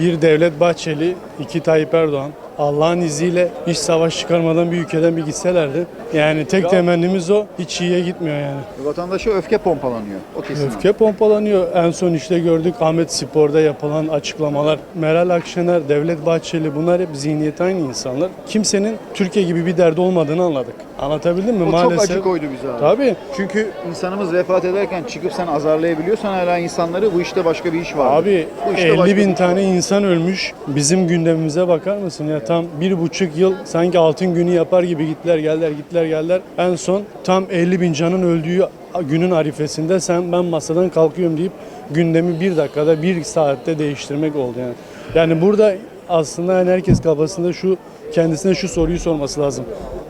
bir Devlet Bahçeli, iki Tayyip Erdoğan Allah'ın izniyle hiç savaş çıkarmadan bir ülkeden bir gitselerdi. Yani tek temennimiz o. Hiç iyiye gitmiyor yani. Vatandaşa öfke pompalanıyor. O kesin. Öfke pompalanıyor. En son işte gördük Ahmet Spor'da yapılan açıklamalar. Meral Akşener, Devlet Bahçeli bunlar hep zihniyeti aynı insanlar. Kimsenin Türkiye gibi bir derdi olmadığını anladık. Anlatabildim mi? O Maalesef. çok acı koydu bize abi. Tabii. Çünkü insanımız vefat ederken çıkıp sen azarlayabiliyorsan hala insanları bu işte başka bir iş var. Abi bu işte 50 başka bin bir- tane insan ölmüş. Bizim gündemimize bakar mısın ya? Tam bir buçuk yıl sanki altın günü yapar gibi gittiler geldiler gittiler geldiler. En son tam 50 bin canın öldüğü günün arifesinde sen ben masadan kalkıyorum deyip gündemi bir dakikada bir saatte değiştirmek oldu yani. Yani burada aslında herkes kafasında şu kendisine şu soruyu sorması lazım.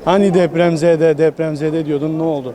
Hani depremzede depremzede diyordun ne oldu?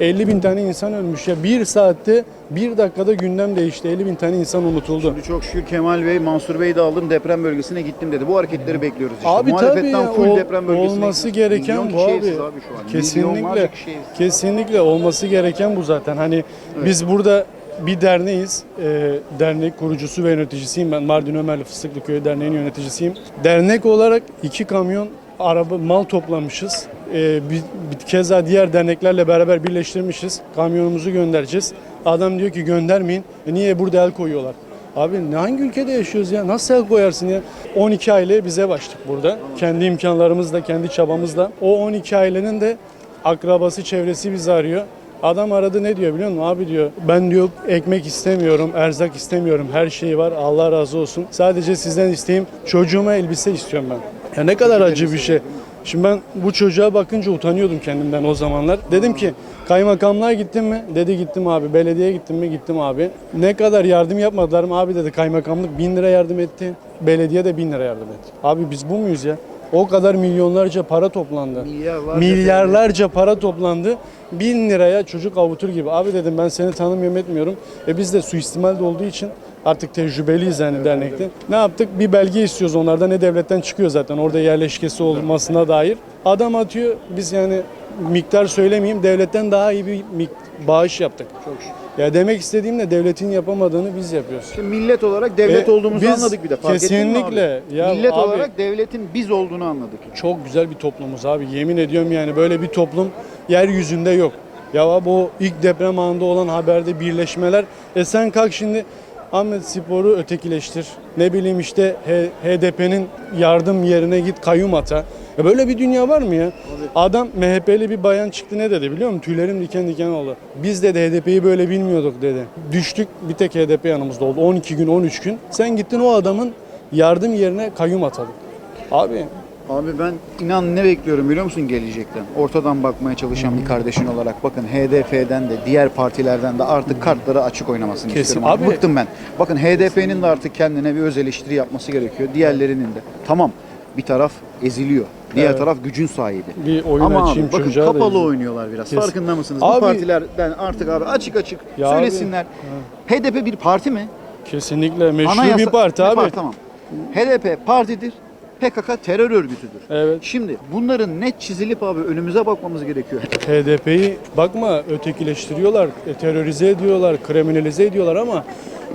50 bin tane insan ölmüş ya. Bir saatte bir dakikada gündem değişti. 50 bin tane insan unutuldu. Şimdi çok şükür Kemal Bey, Mansur Bey de aldım deprem bölgesine gittim dedi. Bu hareketleri bekliyoruz işte. Abi tabii ya, full deprem bölgesine olması gidiyoruz. gereken Milyon bu abi. abi şu an. Kesinlikle. Kesinlikle olması gereken bu zaten. Hani biz burada bir derneğiz. Ee, dernek kurucusu ve yöneticisiyim ben. Mardin Ömerli Fıstıklı Köyü Derneği'nin yöneticisiyim. Dernek olarak iki kamyon araba mal toplamışız. Ee, bir, bir keza diğer derneklerle beraber birleştirmişiz. Kamyonumuzu göndereceğiz. Adam diyor ki göndermeyin. E niye burada el koyuyorlar? Abi ne hangi ülkede yaşıyoruz ya? Nasıl el koyarsın ya? 12 aile bize başladık burada. Kendi imkanlarımızla, kendi çabamızla. O 12 ailenin de akrabası, çevresi bizi arıyor. Adam aradı ne diyor biliyor musun? Abi diyor ben diyor ekmek istemiyorum, erzak istemiyorum. Her şey var. Allah razı olsun. Sadece sizden isteğim çocuğuma elbise istiyorum ben. Ya ne kadar acı bir şey. Şimdi ben bu çocuğa bakınca utanıyordum kendimden o zamanlar. Dedim ki kaymakamlığa gittin mi? Dedi gittim abi. Belediyeye gittim mi? Gittim abi. Ne kadar yardım yapmadılar mı? Abi dedi kaymakamlık bin lira yardım etti. Belediye de bin lira yardım etti. Abi biz bu muyuz ya? O kadar milyonlarca para toplandı. Milyarlarca Milyarlarca para toplandı. Bin liraya çocuk avutur gibi. Abi dedim ben seni tanımıyorum etmiyorum. E biz de suistimal de olduğu için artık tecrübeliyiz yani dernekte. Ne yaptık? Bir belge istiyoruz onlardan. Ne devletten çıkıyor zaten orada yerleşkesi olmasına dair. Adam atıyor. Biz yani miktar söylemeyeyim. Devletten daha iyi bir bağış yaptık. Çok şükür. Ya demek istediğim de devletin yapamadığını biz yapıyoruz. Şimdi millet olarak devlet E, olduğumuzu biz anladık bir de. Fark ettin mi kesinlikle. abi? Ya millet abi- olarak devletin biz olduğunu anladık. Çok güzel bir toplumuz abi. Yemin ediyorum yani böyle bir toplum yeryüzünde yok. Ya o ilk deprem anında olan haberde birleşmeler. E sen kalk şimdi Ahmet Spor'u ötekileştir. Ne bileyim işte HDP'nin yardım yerine git kayyum ata. Ya böyle bir dünya var mı ya? Adam MHP'li bir bayan çıktı ne dedi biliyor musun? Tüylerim diken diken oldu. Biz de HDP'yi böyle bilmiyorduk dedi. Düştük bir tek HDP yanımızda oldu. 12 gün 13 gün. Sen gittin o adamın yardım yerine kayyum atadın. Abi Abi ben inan ne bekliyorum biliyor musun gelecekten? Ortadan bakmaya çalışan bir kardeşin olarak bakın HDP'den de diğer partilerden de artık kartları açık oynamasını Kesin. istiyorum. Abi. Abi- Bıktım ben. Bakın HDP'nin de artık kendine bir öz eleştiri yapması gerekiyor. Diğerlerinin de. Tamam bir taraf eziliyor. Diğer Evet. taraf gücün sahibi. Bir oyun Ama açayım abi bakın çocuğa da kapalı izleyeyim. oynuyorlar biraz. Kesin. Farkında mısınız? Abi- Bu partilerden artık abi açık açık Ya söylesinler. HDP bir parti mi? Kesinlikle meşru Anayasa- bir parti Ne abi. Tamam. HDP partidir. PKK terör örgütüdür. Evet. Şimdi bunların net çizilip abi önümüze bakmamız gerekiyor. HDP'yi bakma ötekileştiriyorlar, e, terörize ediyorlar, kriminalize ediyorlar ama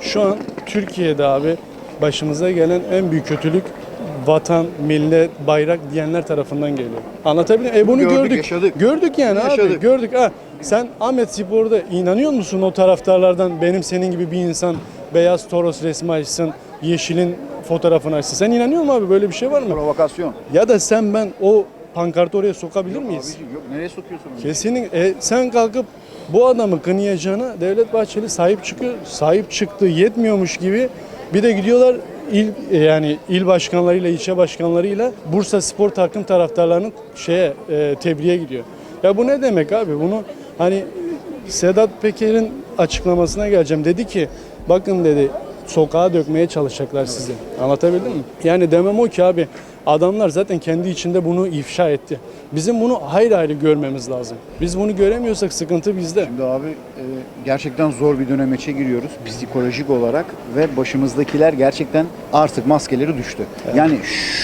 şu an Türkiye'de abi başımıza gelen en büyük kötülük vatan, millet, bayrak diyenler tarafından geliyor. Anlatabiliyor muyum? E bunu Gördük, gördük. yaşadık. Gördük yani abi. Yaşadık. Gördük. Ha, sen Ahmet Spor'da inanıyor musun o taraftarlardan benim senin gibi bir insan beyaz Toros resmi açsın, yeşilin fotoğrafını açsın. Sen inanıyor musun abi böyle bir şey var mı? Provokasyon. Ya da sen ben o pankartı oraya sokabilir miyiz? Abiciğim yok nereye sokuyorsun onu? Kesinlikle. E, sen kalkıp bu adamı kınayacağına Devlet Bahçeli sahip çıkıyor. Sahip çıktığı yetmiyormuş gibi bir de gidiyorlar il e, yani il başkanlarıyla, ilçe başkanlarıyla Bursa Spor takım taraftarlarının şeye e, tebriğe gidiyor. Ya bu ne demek abi? Bunu hani Sedat Peker'in açıklamasına geleceğim. Dedi ki bakın dedi sokağa dökmeye çalışacaklar sizi. Anlatabildim mi? Yani demem o ki abi adamlar zaten kendi içinde bunu ifşa etti. Bizim bunu ayrı ayrı görmemiz lazım. Biz bunu göremiyorsak sıkıntı bizde. Şimdi abi e, gerçekten zor bir dönemeçe giriyoruz psikolojik olarak ve başımızdakiler gerçekten artık maskeleri düştü. Yani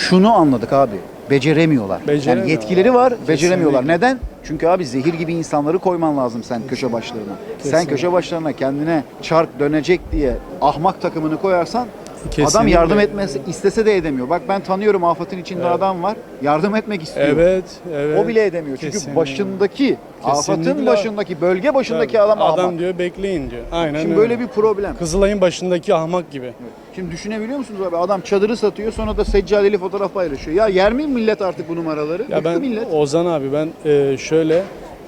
şunu anladık abi. Beceremiyorlar. Beceremiyorlar. Yani yetkileri var, beceremiyorlar. Neden? Çünkü abi zehir gibi insanları koyman lazım sen köşe başlarına. Sen Kesinlikle. köşe başlarına kendine çark dönecek diye ahmak takımını koyarsan Adam Kesinlikle. yardım etmesi istese de edemiyor. Bak ben tanıyorum afatın içinde Evet. adam var. Yardım etmek istiyor. Evet, evet. O bile edemiyor. Çünkü Kesinlikle. başındaki, afatın Kesinlikle. başındaki, bölge başındaki Tabii. adam, adam ahmak. diyor bekleyin diyor. Aynen Şimdi öyle. böyle bir problem. Kızılay'ın başındaki ahmak gibi. Şimdi düşünebiliyor musunuz abi? Adam çadırı satıyor sonra da seccadeli fotoğraf paylaşıyor. Ya yer mi millet artık bu numaraları? Ya Bıktı ben millet. Ozan abi ben e, şöyle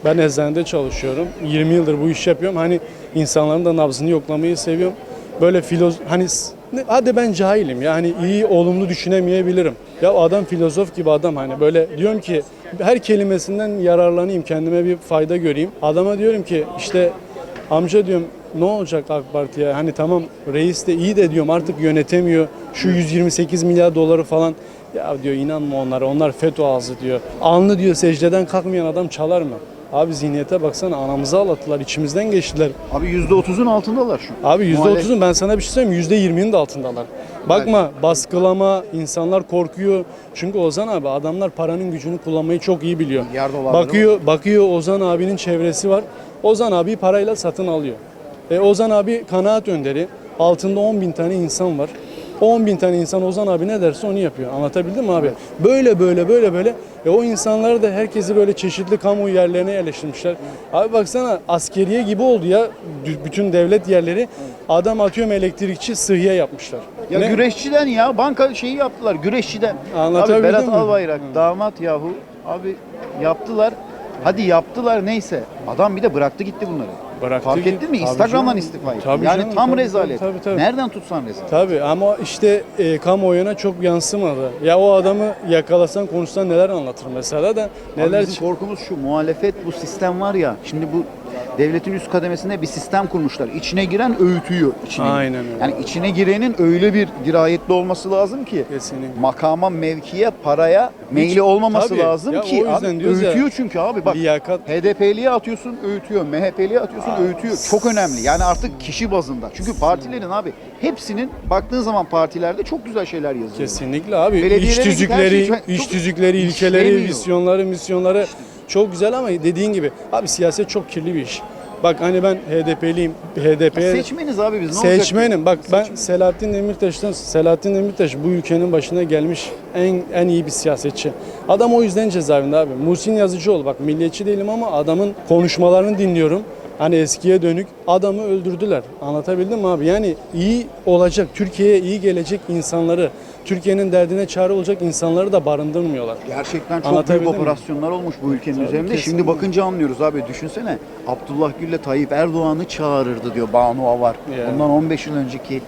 ben eczanede çalışıyorum. 20 yıldır bu iş yapıyorum. Hani insanların da nabzını yoklamayı seviyorum. Böyle filoz hani s- hadi ben cahilim ya hani iyi olumlu düşünemeyebilirim. Ya adam filozof gibi adam hani böyle diyorum ki her kelimesinden yararlanayım kendime bir fayda göreyim. Adama diyorum ki işte amca diyorum ne olacak AK Parti'ye? Hani tamam reis de iyi de diyorum artık yönetemiyor. Şu 128 milyar doları falan. Ya diyor inanma onlara. Onlar FETÖ ağzı diyor. Alnı diyor secdeden kalkmayan adam çalar mı? Abi zihniyete baksana anamızı ağlattılar. içimizden geçtiler. Abi %30'un altındalar şu. Abi Muhalef- %30'un ben sana bir şey söyleyeyim %20'nin de altındalar. Bakma baskılama, insanlar korkuyor. Çünkü Ozan abi adamlar paranın gücünü kullanmayı çok iyi biliyor. Bakıyor, bakıyor Ozan abinin çevresi var. Ozan abi parayla satın alıyor. E, Ozan abi kanaat önderi. Altında 10 bin tane insan var. O 10 bin tane insan Ozan abi ne derse onu yapıyor. Anlatabildim mi abi? Böyle böyle böyle böyle. E, o insanları da herkesi böyle çeşitli kamu yerlerine yerleştirmişler. Abi baksana askeriye gibi oldu ya. Bütün devlet yerleri. Adam atıyorum elektrikçi sıhhiye yapmışlar. Ya Ne? güreşçiden ya banka şeyi yaptılar güreşçiden. Abi Anlatabildim Berat mi? Albayrak damat yahu abi yaptılar. Hadi yaptılar neyse. Adam bir de bıraktı gitti bunları. Bıraktı Fark ettin mi? Instagram'dan istifa etti. Tabii yani canım, tam tabii, rezalet. tabii, tabii. Nereden tutsan rezalet? Tabii ama işte e, kamuoyuna çok yansımadı. Ya o adamı yakalasan konuşsan neler anlatır mesela da Neler neler bizim korkumuz şu muhalefet bu sistem var ya şimdi bu devletin üst kademesinde bir sistem kurmuşlar. İçine giren öğütüyor. Içine. Aynen öyle. Yani içine girenin öyle bir dirayetli olması lazım ki Kesinlikle. makama, mevkiye, paraya meyli olmaması tabii. lazım Ya ki o yüzden abi, diyoruz ya, öğütüyor çünkü abi bak liyakat HDP'liye atıyorsun öğütüyor, MHP'liye atıyorsun öğütüyor. Çok önemli. Yani artık kişi bazında. Çünkü partilerin abi hepsinin baktığın zaman partilerde çok güzel şeyler yazıyor. kesinlikle abi Belediyelere iç git, her tüzükleri, şey çok tüzükleri, ilkeleri, işlemiyor. vizyonları, misyonları çok güzel ama dediğin gibi abi siyaset çok kirli bir iş. Bak hani ben HDP'liyim. HDP'ye Seçmeniz abi biz ne olacak? Seçmenim. Bak ben Selahattin Demirtaş'tan Selahattin Demirtaş bu ülkenin başına gelmiş en en iyi bir siyasetçi. Adam o yüzden cezaevinde abi. Muhsin Yazıcıoğlu bak milliyetçi değilim ama adamın konuşmalarını dinliyorum. Hani eskiye dönük adamı öldürdüler. Anlatabildim mi abi? Yani iyi olacak, Türkiye'ye iyi gelecek insanları, Türkiye'nin derdine çare olacak insanları da barındırmıyorlar. Gerçekten çok büyük mi? operasyonlar olmuş bu ülkenin Tabii, üzerinde. Şimdi kesinlikle. bakınca anlıyoruz abi. Düşünsene Abdullah Gül'le Tayyip Erdoğan'ı çağırırdı diyor Banu Avar. Ya. Bundan 15 yıl önceki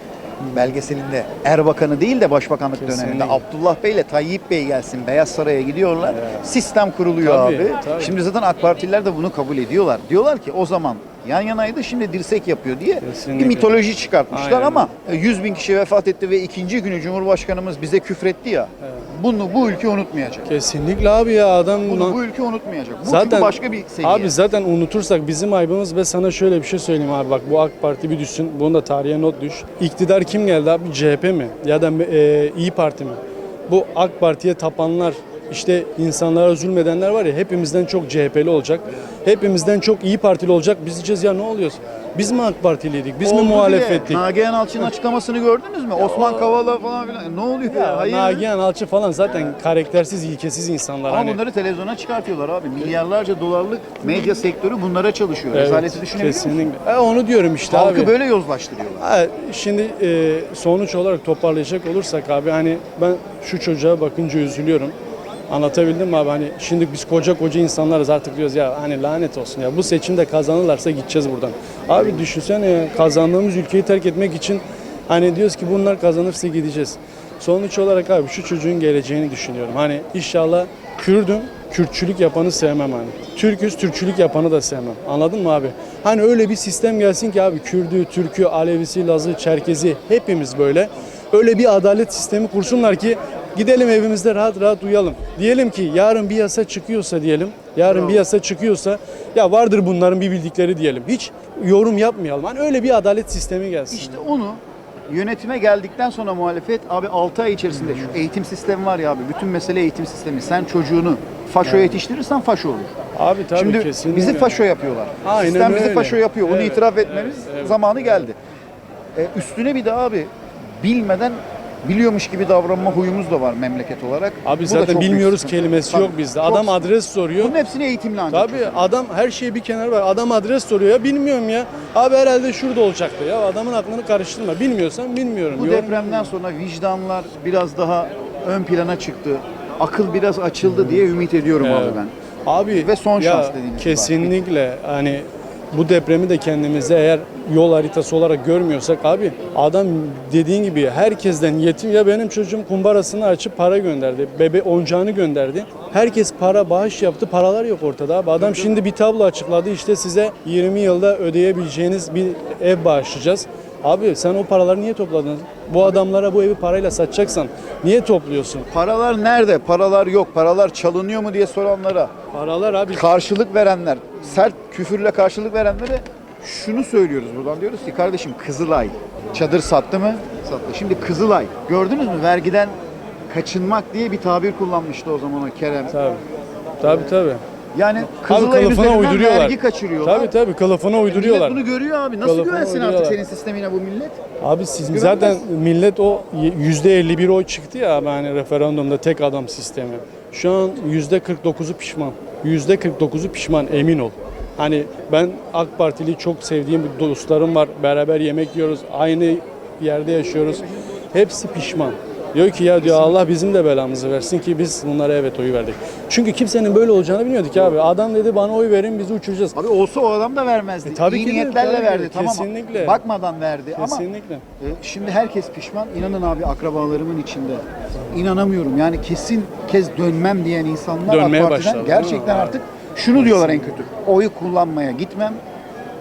belgeselinde Erbakan'ı değil de başbakanlık Kesinlikle. döneminde Abdullah Bey ile Tayyip Bey gelsin Beyaz Saray'a gidiyorlar. Sistem kuruluyor Tabii, abi. tabii. Şimdi zaten AK Partililer de bunu kabul ediyorlar. Diyorlar ki o zaman yan yanaydı şimdi dirsek yapıyor diye Kesinlikle. bir mitoloji çıkartmışlar Aynen ama 100 bin kişi vefat etti ve ikinci günü Cumhurbaşkanımız bize küfretti ya. Bunu bu ülke unutmayacak. Kesinlikle abi ya adam Bunu bu ülke unutmayacak. Bu Zaten başka bir seviye. Abi zaten unutursak bizim aybımız ve sana şöyle bir şey söyleyeyim abi bak bu AK Parti bir düşsün bunu da tarihe not düş. İktidar kim geldi abi CHP mi ya da e, İyi Parti mi? Bu AK Parti'ye tapanlar işte insanlara zulmedenler var ya hepimizden çok CHP'li olacak. Hepimizden çok İyi Partili olacak. Biz diyeceğiz ya ne oluyoruz? Biz mi AK Partiliydik? Biz Oldu mi muhalefettik? Nagihan Alçı'nın açıklamasını gördünüz mü? Osman Kavala falan filan. Ne oluyor ya? Ya, Hayır. Nagihan Alçı falan zaten karaktersiz, ilkesiz insanlar. Ama hani. bunları televizyona çıkartıyorlar abi. Milyarlarca dolarlık medya sektörü bunlara çalışıyor. Evet, Rezaleti düşünebiliyor musun? kesinlikle. E, onu diyorum işte Halkı abi. böyle yozlaştırıyorlar. Ha, şimdi e, sonuç olarak toparlayacak olursak abi hani ben şu çocuğa bakınca üzülüyorum. Anlatabildim mi abi hani şimdi biz koca koca insanlarız artık diyoruz ya hani lanet olsun ya bu seçimde kazanırlarsa gideceğiz buradan. Abi düşünsene kazandığımız ülkeyi terk etmek için hani diyoruz ki bunlar kazanırsa gideceğiz. Sonuç olarak abi şu çocuğun geleceğini düşünüyorum. Hani inşallah Kürdüm, Kürtçülük yapanı sevmem hani. Türküz, Türkçülük yapanı da sevmem. Anladın mı abi? Hani öyle bir sistem gelsin ki abi Kürdü, Türkü, Alevisi, Lazı, Çerkezi hepimiz böyle. Öyle bir adalet sistemi kursunlar ki gidelim evimizde rahat rahat uyalım. Diyelim ki yarın bir yasa çıkıyorsa diyelim. Yarın bir yasa çıkıyorsa ya vardır bunların bir bildikleri diyelim. Hiç yorum yapmayalım. Hani öyle bir adalet sistemi gelsin. İşte onu yönetime geldikten sonra muhalefet abi 6 ay içerisinde şu eğitim sistemi var ya abi bütün mesele eğitim sistemi. Sen çocuğunu faşo yetiştirirsen faşo olur. Abi tabii Şimdi kesinlikle. bizi faşo yapıyorlar. Aynen Sistem bizi öyle. faşo yapıyor. Onu Evet, itiraf etmemiz evet, evet. zamanı geldi. E, üstüne bir de abi bilmeden biliyormuş gibi davranma huyumuz da var memleket olarak. Abi Bu da zaten çok büyük bilmiyoruz sıkıntı. kelimesi Tabii, yok bizde. çok Adam sıkıntı. adres soruyor. Bunun hepsini eğitimle ancak Tabii çözülür. adam her şeyi bir kenara var. Adam adres soruyor ya bilmiyorum ya. Abi herhalde şurada olacaktı ya. Adamın aklını karıştırma. Bilmiyorsan bilmiyorum. Bu Yorum- depremden sonra vicdanlar biraz daha ön plana çıktı. Akıl biraz açıldı diye ümit ediyorum abi ben. Abi Ve son şans dediğiniz gibi. Kesinlikle hani bu depremi de kendimize eğer yol haritası olarak görmüyorsak abi adam dediğin gibi herkesten yetim ya benim çocuğum kumbarasını açıp para gönderdi. Bebe oyuncağını gönderdi. Herkes para bağış yaptı. Paralar yok ortada abi. Adam şimdi bir tablo açıkladı. İşte size 20 yılda ödeyebileceğiniz bir ev bağışlayacağız. Abi sen o paraları niye topladın? Bu adamlara bu evi parayla satacaksan niye topluyorsun? Paralar nerede? Paralar yok. Paralar çalınıyor mu diye soranlara, Paralar abi karşılık verenler, sert küfürle karşılık verenlere şunu söylüyoruz buradan diyoruz ki kardeşim Kızılay çadır sattı mı? Sattı. Şimdi Kızılay gördünüz mü vergiden kaçınmak diye bir tabir kullanmıştı o zaman o Kerem. Tabii. Tabii tabii. Yani kılıfına üzerinden uyduruyorlar. vergi kaçırıyorlar. Tabii tabii kılıfına uyduruyorlar. Millet bunu görüyor abi. Nasıl Kılıfına güvensin artık uyduruyorlar. senin sistemine bu millet? Abi siz Güvenmez. zaten millet o %51 oy çıktı ya hani referandumda tek adam sistemi. Şu an %49'u pişman. %49'u pişman emin ol. Hani ben AK Partili çok sevdiğim dostlarım var. Beraber yemek yiyoruz. Aynı yerde yaşıyoruz. Hepsi pişman. Diyor ki ya diyor Allah bizim de belamızı versin ki biz bunlara evet oyu verdik. Çünkü kimsenin böyle olacağını bilmiyorduk abi. Adam dedi bana oy verin bizi uçuracağız. Abi olsa o adam da vermezdi. E, tabii İyi ki de, niyetlerle tabii ki. verdi tamam. Kesinlikle. Bakmadan verdi ama Kesinlikle. e, şimdi herkes pişman. İnanın abi akrabalarımın içinde. İnanamıyorum. Yani kesin kez dönmem diyen insanlar Dönmeye AK Parti'den başladı, gerçekten artık şunu diyorlar en kötü. Oyu kullanmaya gitmem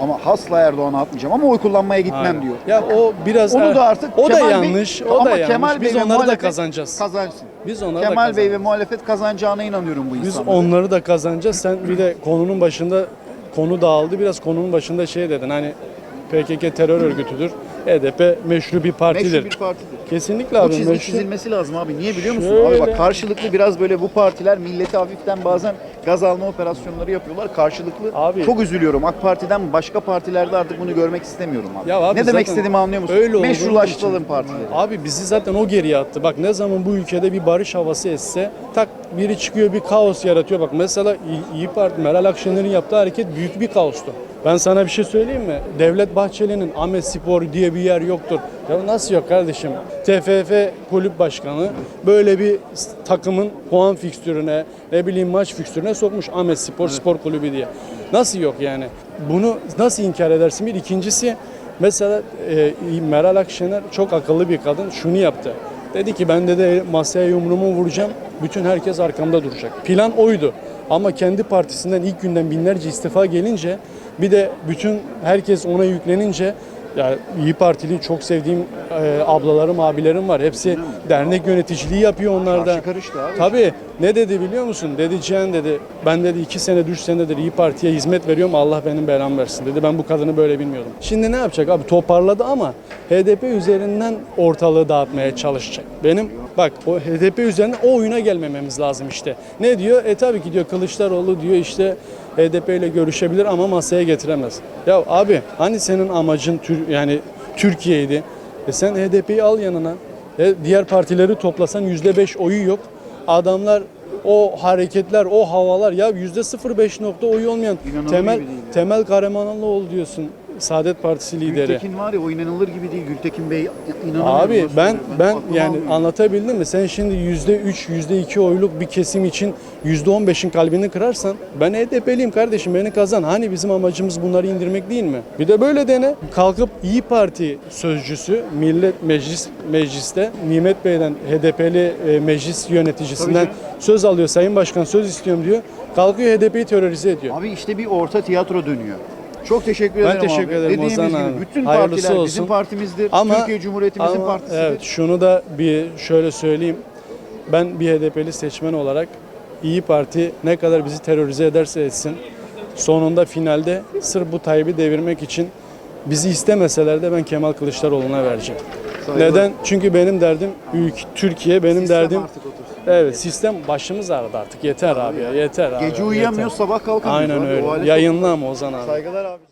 ama asla Erdoğan'a atmayacağım ama oy kullanmaya gitmem Aynen. diyor. Ya o biraz Onu da artık o da Kemal Bey- yanlış. o ama da yanlış. Kemal Bey Biz ve onları da kazanacağız. Kazansın. Biz onları da Kemal Bey ve muhalefet kazanacağına inanıyorum bu Biz onları da kazanacağız. Sen bir de konunun başında konu dağıldı. Biraz konunun başında şey dedin. Hani PKK terör örgütüdür. HDP meşru bir partidir. Meşru bir partidir. Kesinlikle Bu abi çizgi meşru. çizilmesi lazım abi. Niye biliyor musun? Şöyle. Abi bak karşılıklı biraz böyle bu partiler milleti hafiften bazen gaz alma operasyonları yapıyorlar. Karşılıklı. Abi. Çok üzülüyorum. AK Parti'den başka partilerde artık bunu görmek istemiyorum abi. Ya abi ne demek istediğimi anlıyor musun? öyle Meşrulaştıralım partileri. Abi bizi zaten o geriye attı. Bak ne zaman bu ülkede bir barış havası esse tak biri çıkıyor bir kaos yaratıyor. Bak mesela İyi Parti Meral Akşener'in yaptığı hareket büyük bir kaostu. Ben sana bir şey söyleyeyim mi? Devlet Bahçeli'nin Ahmet Spor diye bir yer yoktur. Ya nasıl yok kardeşim? TFF kulüp başkanı böyle bir takımın puan fikstürüne, ne bileyim maç fikstürüne sokmuş Ahmet Spor Spor Kulübü diye. Nasıl yok yani? Bunu nasıl inkar edersin? Bir ikincisi Mesela e, Meral Akşener çok akıllı bir kadın şunu yaptı. Dedi ki ben de masaya yumruğumu vuracağım. Bütün herkes arkamda duracak. Plan oydu. Ama kendi partisinden ilk günden binlerce istifa gelince bir de bütün herkes ona yüklenince ya İyi Partili çok sevdiğim e, ablalarım, abilerim var. Hepsi dernek yöneticiliği yapıyor onlar da. Karşı karıştı abi. Tabii. Ne dedi biliyor musun? Dedi Cihan dedi. Ben dedi iki senedir, üç senedir İyi Parti'ye hizmet veriyorum. Allah benim belamı versin dedi. Ben bu kadını böyle bilmiyordum. Şimdi ne yapacak abi? Toparladı ama HDP üzerinden ortalığı dağıtmaya çalışacak. Benim bak o HDP üzerinden o oyuna gelmememiz lazım işte. Ne diyor? E tabii ki diyor Kılıçdaroğlu diyor işte HDP ile görüşebilir ama masaya getiremez. Ya abi hani senin amacın Tür yani Türkiye'ydi. E sen HDP'yi al yanına. E diğer partileri toplasan %5 oyu yok. Adamlar o hareketler, o havalar ya %05 nokta oyu olmayan İnanılır Temel. Temel Kahramanlıoğlu diyorsun. Saadet Partisi lideri. Gültekin var ya o inanılır gibi değil. Gültekin Bey inanamıyorum. Abi ben ben aklım yani almıyor. anlatabildim mi? Sen şimdi yüzde üç, yüzde iki oyluk bir kesim için yüzde on beşin kalbini kırarsan ben HDP'liyim kardeşim beni kazan. Hani bizim amacımız bunları indirmek değil mi? Bir de böyle dene. Kalkıp İyi Parti sözcüsü Millet Meclis Mecliste Nimet Bey'den HDP'li e, meclis yöneticisinden söz alıyor. Sayın Başkan söz istiyorum diyor. Kalkıyor HDP'yi terörize ediyor. Abi işte bir orta tiyatro dönüyor. Çok teşekkür ederim teşekkür abi. ederim Dediğimiz Ozan gibi abi. bütün Hayırlısı partiler bizim olsun. partimizdir. Ama Türkiye Cumhuriyetimizin ama partisidir. Evet, şunu da bir şöyle söyleyeyim. Ben bir HDP'li seçmen olarak İyi Parti ne kadar bizi terörize ederse etsin sonunda finalde sırf bu Tayyip'i devirmek için bizi istemeseler de ben Kemal Kılıçdaroğlu'na vereceğim. Saygılar. Neden? Çünkü benim derdim ülke, Türkiye, benim Sistem derdim. Evet, sistem başımız ağrıdı artık. Yeter abi ya, yeter abi. Gece uyuyamıyoruz yeter. sabah kalkamıyoruz. Aynen abi. Öyle. hale Yayınla ama Ozan abi. Saygılar abi.